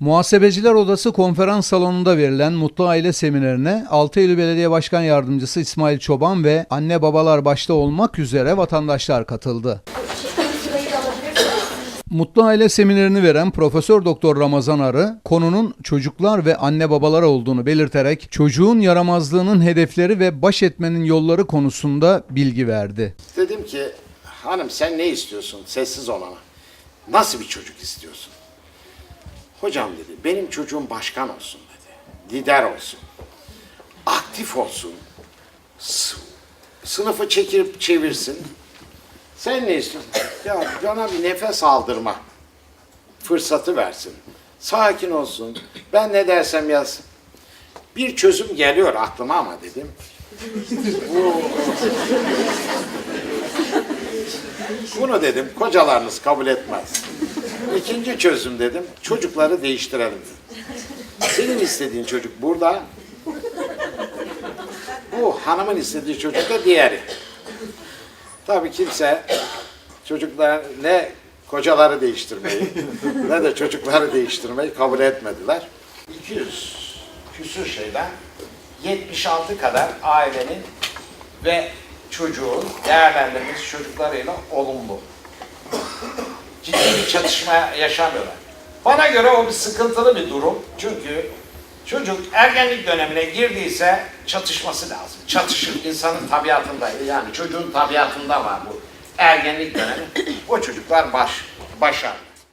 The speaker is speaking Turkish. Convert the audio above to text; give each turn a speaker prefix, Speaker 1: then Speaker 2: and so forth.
Speaker 1: Muhasebeciler Odası konferans salonunda verilen Mutlu Aile Seminerine 6 Eylül Belediye Başkan Yardımcısı İsmail Çoban ve anne babalar başta olmak üzere vatandaşlar katıldı. Mutlu Aile Seminerini veren Profesör Doktor Ramazan Arı, konunun çocuklar ve anne babalar olduğunu belirterek çocuğun yaramazlığının hedefleri ve baş etmenin yolları konusunda bilgi verdi.
Speaker 2: Dedim ki hanım sen ne istiyorsun sessiz olana? Nasıl bir çocuk istiyorsun? Hocam dedi benim çocuğum başkan olsun dedi. Lider olsun. Aktif olsun. Sınıfı çekip çevirsin. Sen ne istiyorsun? Ya bana bir nefes aldırma fırsatı versin. Sakin olsun. Ben ne dersem yazsın. Bir çözüm geliyor aklıma ama dedim. Bunu dedim kocalarınız kabul etmez. İkinci çözüm dedim çocukları değiştirelim. Senin istediğin çocuk burada. Bu hanımın istediği çocuk da diğeri. Tabii kimse çocuklar ne kocaları değiştirmeyi ne de çocukları değiştirmeyi kabul etmediler. 200 küsur şeyden 76 kadar ailenin ve çocuğun değerlendirmesi çocuklarıyla olumlu. Ciddi bir çatışma yaşamıyorlar. Bana göre o bir sıkıntılı bir durum. Çünkü çocuk ergenlik dönemine girdiyse çatışması lazım. Çatışır insanın tabiatında yani çocuğun tabiatında var bu ergenlik dönemi. O çocuklar baş, başa